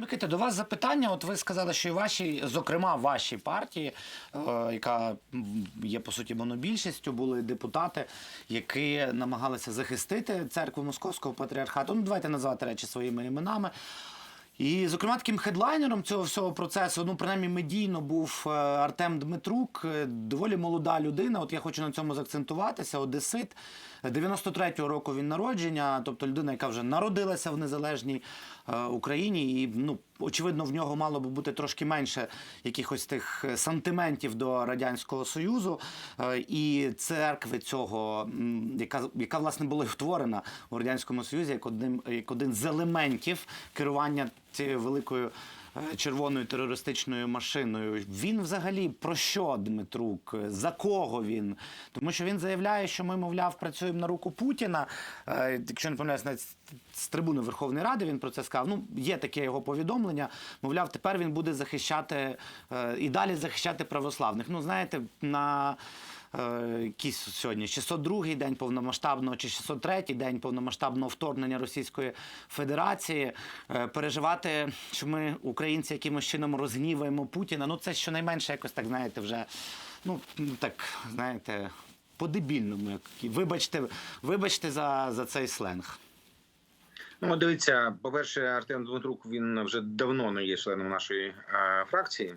Микита, до вас запитання. От ви сказали, що і ваші, зокрема, в вашій партії, е, яка є по суті монобільшістю, були депутати, які намагалися захистити церкву московського патріархату. Ну, давайте назвати речі своїми іменами. І, зокрема, таким хедлайнером цього всього процесу, ну принаймні медійно був е, Артем Дмитрук, е, доволі молода людина. От я хочу на цьому заакцентуватися. Одесит 93-го року він народження, тобто людина, яка вже народилася в незалежній Україні, і ну очевидно, в нього мало би бути трошки менше якихось тих е, сантиментів до радянського союзу. Е, і церкви цього, яка яка власне була втворена у радянському союзі, як один як один з елементів керування цією великою. е, Червоною терористичною машиною. Він взагалі про що Дмитрук? За кого він? Тому що він заявляє, що ми, мовляв, працюємо на руку Путіна. Е, Якщо не помиляюсь, навіть з- трибуни Верховної Ради він про це сказав. Ну, є таке його повідомлення. Мовляв, тепер він буде захищати е, і далі захищати православних. Ну, знаєте, на якийсь сьогодні 602-й день повномасштабного чи 603-й день повномасштабного вторгнення Російської Федерації. е, Переживати, що ми, українці, якимось чином розгніваємо Путіна. Ну, це щонайменше якось так, знаєте, вже ну так, знаєте, по-дебільному. Вибачте, вибачте за, за цей сленг. Ну, дивіться, по-перше, Артем Дмитрук він вже давно не є членом нашої е, фракції.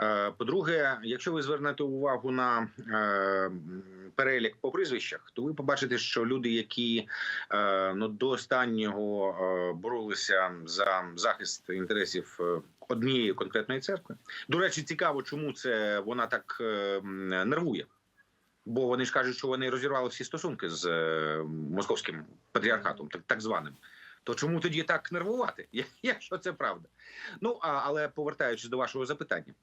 Е, по-друге, якщо ви звернете увагу на е, перелік по прізвищах, то ви побачите, що люди, які е, ну, до останнього боролися за захист інтересів однієї конкретної церкви. До речі, цікаво, чому це вона так нервує. Бо вони ж кажуть, що вони розірвали всі стосунки з московським патріархатом, так, так званим. То чому тоді так нервувати, якщо це правда? Ну а але повертаючись до вашого запитання.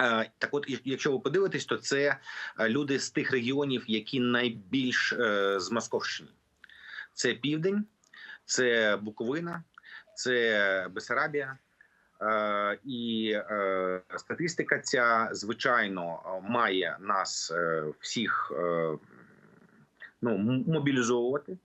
Е, Так, от, як- якщо ви подивитесь, то це е, люди з тих регіонів, які найбільш е, з Московщини. Це Південь, це Буковина, це Бесарабія. І статистика ця звичайно має нас всіх ну, мобілізовувати.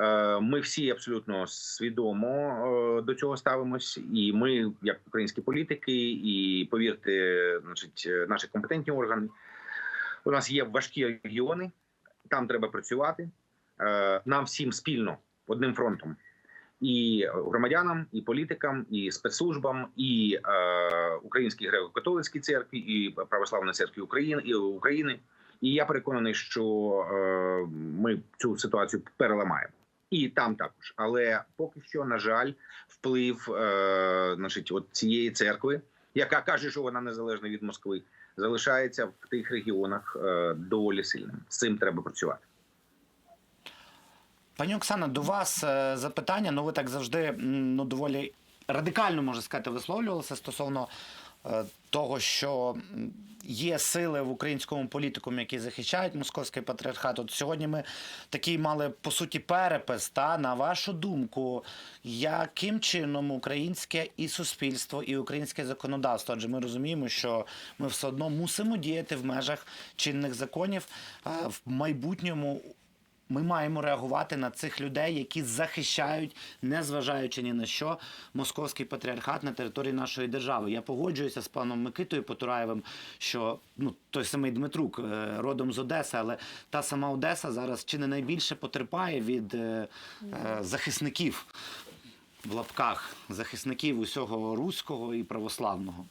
Е, Ми всі абсолютно свідомо е, до цього ставимось, і ми, як українські політики, і повірте, значить, наші компетентні органи. У нас є важкі регіони, там треба працювати. Е, Нам всім спільно одним фронтом. І громадянам, і політикам, і спецслужбам, і Українській греко-католицькій церкві, і Православної церкві України і України. І я переконаний, що ми цю ситуацію переламаємо. І там також, але поки що, на жаль, вплив е, значить, от цієї церкви, яка каже, що вона незалежна від Москви, залишається в тих регіонах е, доволі сильним. З цим треба працювати. Пані Оксана, до вас е, запитання. Ну, ви так завжди ну, доволі радикально, можна сказати, висловлювалися стосовно того, що є сили в українському політикумі, які захищають московський патріархат. От сьогодні ми такий мали по суті перепис. Та на вашу думку, яким чином українське і суспільство, і українське законодавство, адже ми розуміємо, що ми все одно мусимо діяти в межах чинних законів е, в майбутньому. Ми маємо реагувати на цих людей, які захищають, незважаючи ні на що, московський патріархат на території нашої держави. Я погоджуюся з паном Микитою Потураєвим, що ну той самий Дмитрук е, родом з Одеси, але та сама Одеса зараз чи не найбільше потерпає від е, е, захисників в лапках, захисників усього руського і православного.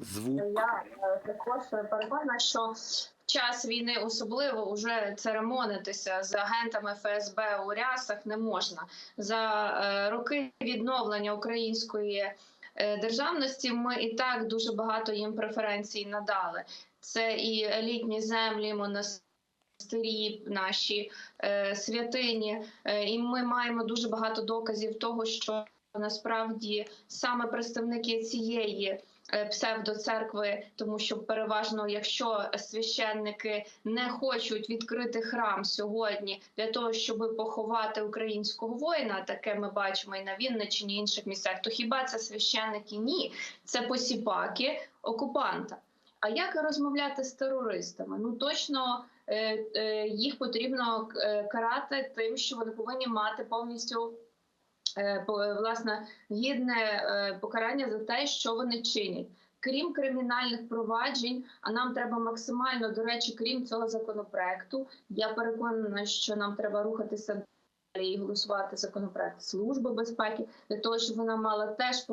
Звук. Я е, також переконана, що в час війни особливо вже церемонитися з агентами ФСБ у рясах не можна за е, роки відновлення української е, державності. Ми і так дуже багато їм преференцій надали. Це і елітні землі, монастирі, наші е, святині, Е, і ми маємо дуже багато доказів того, що насправді саме представники цієї псевдоцеркви, тому що переважно, якщо священники не хочуть відкрити храм сьогодні для того, щоб поховати українського воїна, таке ми бачимо і на Вінниччині, і інших місцях, то хіба це священники? Ні, це посіпаки окупанта. А як розмовляти з терористами? Ну точно е, е, їх потрібно е, карати тим, що вони повинні мати повністю е, по- власне гідне е, покарання за те, що вони чинять. Крім кримінальних проваджень, а нам треба максимально, до речі, крім цього законопроекту. Я переконана, що нам треба рухатися далі і голосувати законопроект Служби безпеки для того, щоб вона мала теж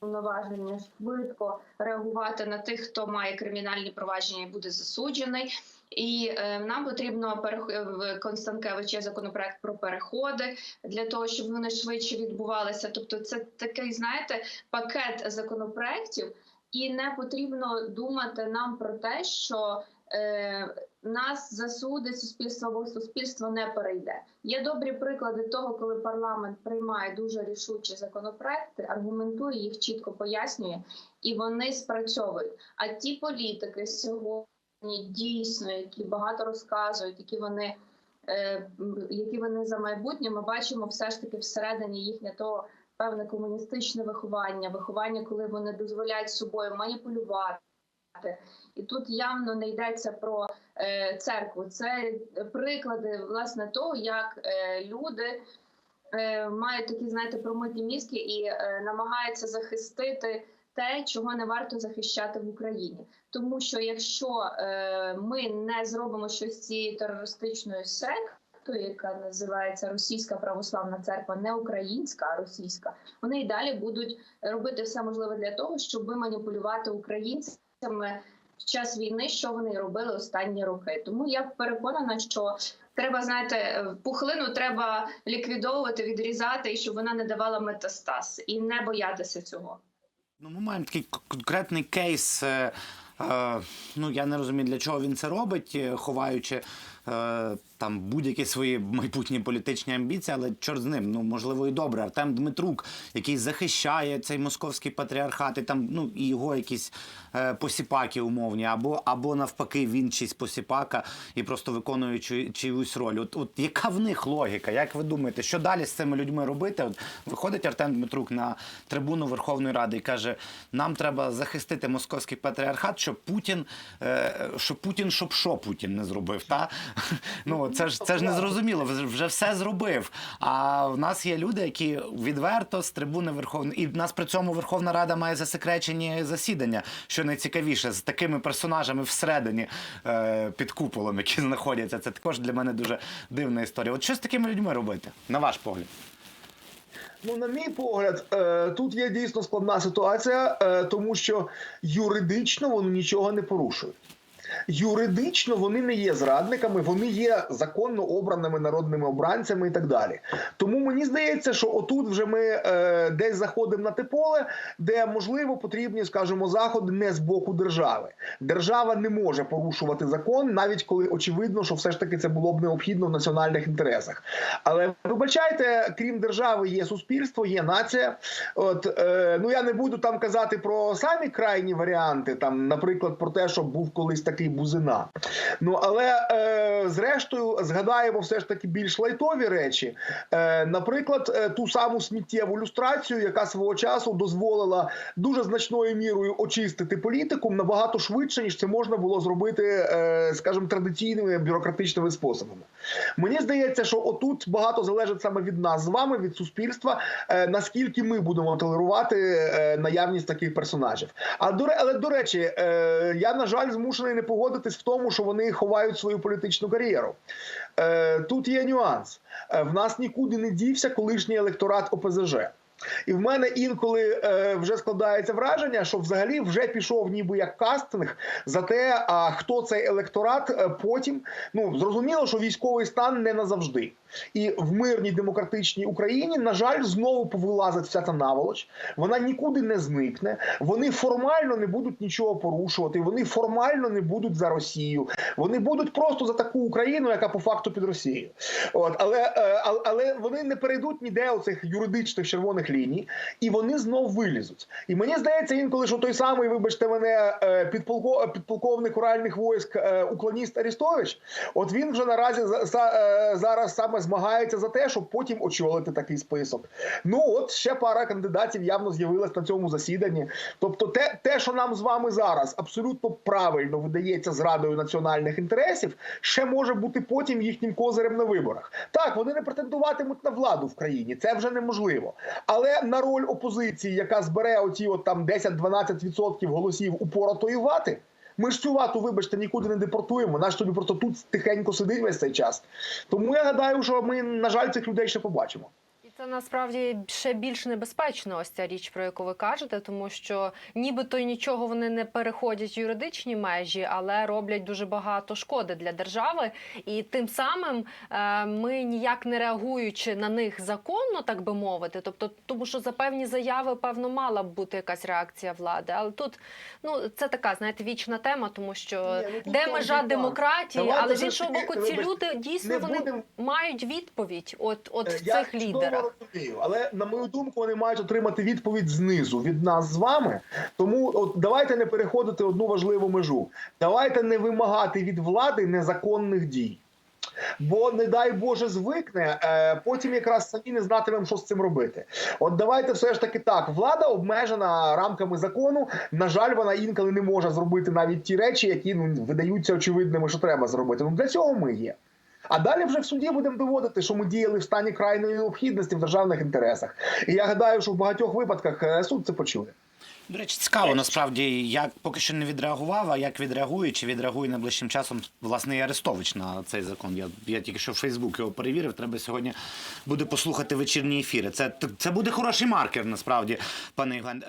повноваження швидко реагувати на тих, хто має кримінальні провадження і буде засуджений. І е, нам потрібно перех- в Констанкевич законопроект про переходи для того, щоб вони швидше відбувалися. Тобто, це такий, знаєте, пакет законопроєктів, і не потрібно думати нам про те, що е, нас засудить суспільство або суспільство не перейде. Є добрі приклади того, коли парламент приймає дуже рішучі законопроекти, аргументує їх, чітко пояснює, і вони спрацьовують. А ті політики сьогодні дійсно, які багато розказують, які вони. е, Які вони за майбутнє, ми бачимо все ж таки всередині їхнє то певне комуністичне виховання, виховання, коли вони дозволяють собою маніпулювати. І тут явно не йдеться про е, церкву. Це приклади власне того, як е, люди мають такі, знаєте, промиті мізки і намагаються захистити те, чого не варто захищати в Україні. Тому що якщо е, ми не зробимо щось з цією терористичною сектою, яка називається Російська православна церква, не українська, а російська, вони і далі будуть робити все можливе для того, щоб маніпулювати українцями в час війни, що вони робили останні роки. Тому я переконана, що треба знаєте, пухлину треба ліквідовувати, відрізати, і щоб вона не давала метастаз, і не боятися цього. Ну, ми маємо такий конкретний кейс. е, е, ну, я не розумію, для чого він це робить, е, ховаючи там будь-які свої майбутні політичні амбіції, але чорт з ним, ну можливо, і добре. Артем Дмитрук, який захищає цей московський патріархат, і там ну і його якісь е, посіпаки умовні, або або навпаки, він чийсь посіпака і просто виконує чиюсь роль. От, от яка в них логіка? Як ви думаєте, що далі з цими людьми робити? От виходить Артем Дмитрук на трибуну Верховної Ради і каже: нам треба захистити московський патріархат, щоб Путін, е, щоб Путін, щоб що Путін не зробив. Та? Ну це ж це ж не зрозуміло. Вже вже все зробив. А в нас є люди, які відверто з трибуни Верховної і в нас при цьому Верховна Рада має засекречені засідання, що найцікавіше з такими персонажами всередині е, під куполом, які знаходяться. Це також для мене дуже дивна історія. От що з такими людьми робити, на ваш погляд? Ну, на мій погляд, е, тут є дійсно складна ситуація, е, тому що юридично вони нічого не порушують. Юридично вони не є зрадниками, вони є законно обраними народними обранцями і так далі. Тому мені здається, що отут вже ми е, десь заходимо на те поле, де можливо потрібні, скажімо, заходи не з боку держави. Держава не може порушувати закон, навіть коли очевидно, що все ж таки це було б необхідно в національних інтересах. Але вибачайте, крім держави, є суспільство, є нація. От е, ну я не буду там казати про самі крайні варіанти, там, наприклад, про те, що був колись такий бузина. Ну але е, зрештою згадаємо все ж таки більш лайтові речі. Е, наприклад, е, ту саму сміттєву люстрацію, яка свого часу дозволила дуже значною мірою очистити політику набагато швидше, ніж це можна було зробити, е, скажімо, традиційними бюрократичними способами. Мені здається, що отут багато залежить саме від нас з вами, від суспільства, е, наскільки ми будемо толерувати е, наявність таких персонажів. А до але до речі, е, я на жаль змушений не погодитись в тому, що вони ховають свою політичну кар'єру. Е, Тут є нюанс. Е, В нас нікуди не дівся колишній електорат ОПЗЖ. І в мене інколи е, вже складається враження, що взагалі вже пішов ніби як кастинг за те, а хто цей електорат е, потім. Ну зрозуміло, що військовий стан не назавжди. І в мирній демократичній Україні, на жаль, знову повилазить вся ця наволоч. Вона нікуди не зникне. Вони формально не будуть нічого порушувати. Вони формально не будуть за Росію. Вони будуть просто за таку Україну, яка по факту під Росією. От але, е, але вони не перейдуть ніде оцих юридичних червоних ліній, і вони знов вилізуть. І мені здається, інколи, що той самий, вибачте мене, е, підполковник уральних військ, е, уклоніст Арістович, от він вже наразі е, зараз саме змагається за те, щоб потім очолити такий список. Ну от ще пара кандидатів явно з'явилась на цьому засіданні. Тобто, те, те, що нам з вами зараз абсолютно правильно видається зрадою національних інтересів, ще може бути потім їхнім козирем на виборах. Так, вони не претендуватимуть на владу в країні, це вже неможливо. Але на роль опозиції, яка збере оті от там 10-12% голосів упоротої вати. Ми ж цю вату, вибачте, нікуди не депортуємо. Наш тобі просто тут тихенько сидить весь цей час. Тому я гадаю, що ми, на жаль, цих людей ще побачимо. Це насправді ще більш небезпечно, ось ця річ, про яку ви кажете, тому що нібито й нічого вони не переходять юридичні межі, але роблять дуже багато шкоди для держави. І тим самим е, ми ніяк не реагуючи на них законно, так би мовити, тобто, тому що за певні заяви, певно, мала б бути якась реакція влади. Але тут ну це така, знаєте, вічна тема, тому що Ні, ну, де межа демократії, Давайте але з іншого боку, ці люди дійсно вони будем- мають відповідь, от, от Е, в Я цих чудово лідерах. Розумію, але на мою думку, вони мають отримати відповідь знизу від нас з вами. Тому от давайте не переходити одну важливу межу. Давайте не вимагати від влади незаконних дій. Бо, не дай Боже, звикне, е, потім якраз самі не знатимемо, що з цим робити. От давайте все ж таки так. Влада обмежена рамками закону. На жаль, вона інколи не може зробити навіть ті речі, які ну, видаються очевидними, що треба зробити. Ну для цього ми є. А далі вже в суді будемо доводити, що ми діяли в стані крайньої необхідності в державних інтересах. І я гадаю, що в багатьох випадках е, суд це почує. До речі, цікаво насправді, як поки що не відреагував, а як відреагує, чи відреагує найближчим часом власне і Арестович на цей закон. Я, я тільки що в Фейсбук його перевірив. Треба сьогодні буде послухати вечірні ефіри. Це, це буде хороший маркер, насправді, пане Євген.